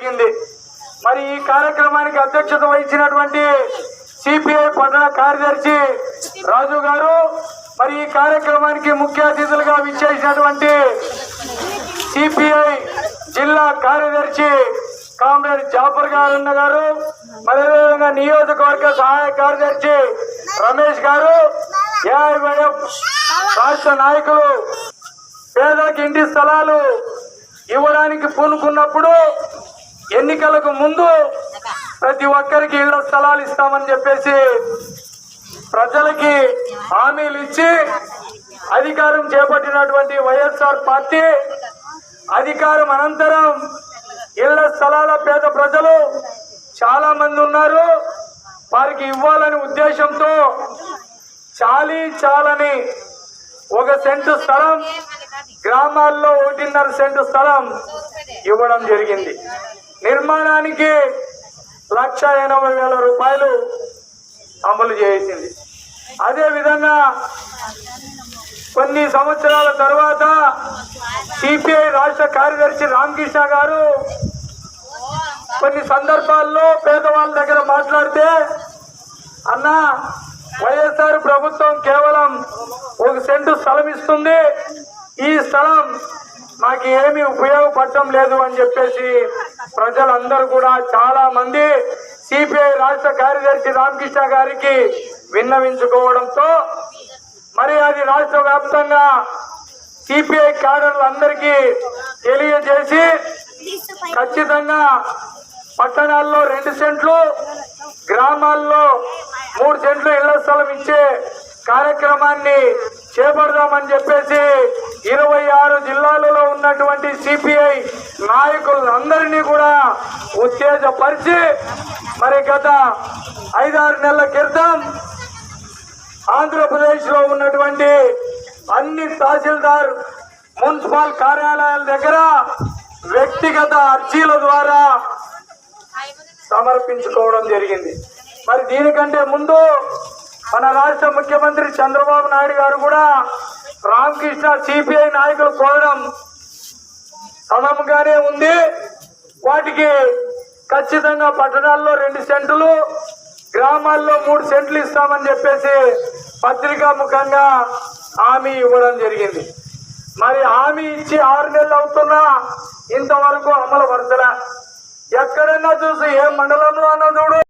జరిగింది. మరి ఈ కార్యక్రమానికి అధ్యక్షత వహించినటువంటి సిపిఐ పట్టణ కార్యదర్శి రాజు గారు మరి ఈ కార్యక్రమానికి ముఖ్య అతిథులుగా విచ్చేసినటువంటి సిపిఐ జిల్లా కార్యదర్శి కామ్రేడ్ జాఫర్ గారు గారు మరి అదేవిధంగా నియోజకవర్గ సహాయ కార్యదర్శి రమేష్ గారు ఏఐఎఫ్ రాష్ట్ర నాయకులు పేదలకు ఇంటి స్థలాలు ఇవ్వడానికి పూనుకున్నప్పుడు ఎన్నికలకు ముందు ప్రతి ఒక్కరికి ఇళ్ళ స్థలాలు ఇస్తామని చెప్పేసి ప్రజలకి హామీలు ఇచ్చి అధికారం చేపట్టినటువంటి వైఎస్ఆర్ పార్టీ అధికారం అనంతరం ఇళ్ళ స్థలాల పేద ప్రజలు చాలా మంది ఉన్నారు. వారికి ఇవ్వాలనే ఉద్దేశంతో చాలీ చాలని ఒక సెంటు స్థలం గ్రామాల్లో ఒకటిన్నర సెంటు స్థలం ఇవ్వడం జరిగింది. నిర్మాణానికి లక్ష ఎనభై వేల రూపాయలు అమలు చేసింది. అదే విధంగా కొన్ని సంవత్సరాల తర్వాత సిపిఐ రాష్ట్ర కార్యదర్శి రామకృష్ణ గారు కొన్ని సందర్భాల్లో పేదవాళ్ళ దగ్గర మాట్లాడితే అన్న వైఎస్ఆర్ ప్రభుత్వం కేవలం ఒక సెంటు స్థలం ఇస్తుంది. ఈ స్థలం మాకు ఏమి ఉపయోగపడటం లేదు అని చెప్పేసి ప్రజలందరూ కూడా చాలా మంది సిపిఐ రాష్ట్ర కార్యదర్శి రామకృష్ణ గారికి విన్నవించుకోవడంతో మరి అది రాష్ట్ర వ్యాప్తంగా సిపిఐ క్యాడర్లందరికీ తెలియజేసి ఖచ్చితంగా పట్టణాల్లో రెండు సెంట్లు గ్రామాల్లో మూడు సెంట్లు ఇళ్ళ స్థలం ఇచ్చే కార్యక్రమాన్ని చేపడదామని చెప్పేసి ఇరవై ఆరు జిల్లాలు ఉన్నటువంటి సిపిఐ నాయకులందరినీ కూడా ఉత్తేజపరిచి మరి గత ఐదారు నెలల క్రితం ఆంధ్రప్రదేశ్లో ఉన్నటువంటి అన్ని తహసీల్దార్ మున్సిపల్ కార్యాలయాల దగ్గర వ్యక్తిగత అర్జీల ద్వారా సమర్పించుకోవడం జరిగింది. మరి దీనికంటే ముందు మన రాష్ట్ర ముఖ్యమంత్రి చంద్రబాబు నాయుడు గారు కూడా రామకృష్ణ సిపిఐ నాయకులు కోరడం సమంగానే ఉంది. వాటికి ఖచ్చితంగా పట్టణాల్లో రెండు సెంట్లు గ్రామాల్లో మూడు సెంట్లు ఇస్తామని చెప్పేసి పత్రికా ముఖంగా హామీ ఇవ్వడం జరిగింది. మరి హామీ ఇచ్చి ఆరు నెలలు అవుతున్నా ఇంతవరకు అమలు పరచలే. ఎక్కడన్నా చూసి ఏ మండలంలో అన్నా చూడు.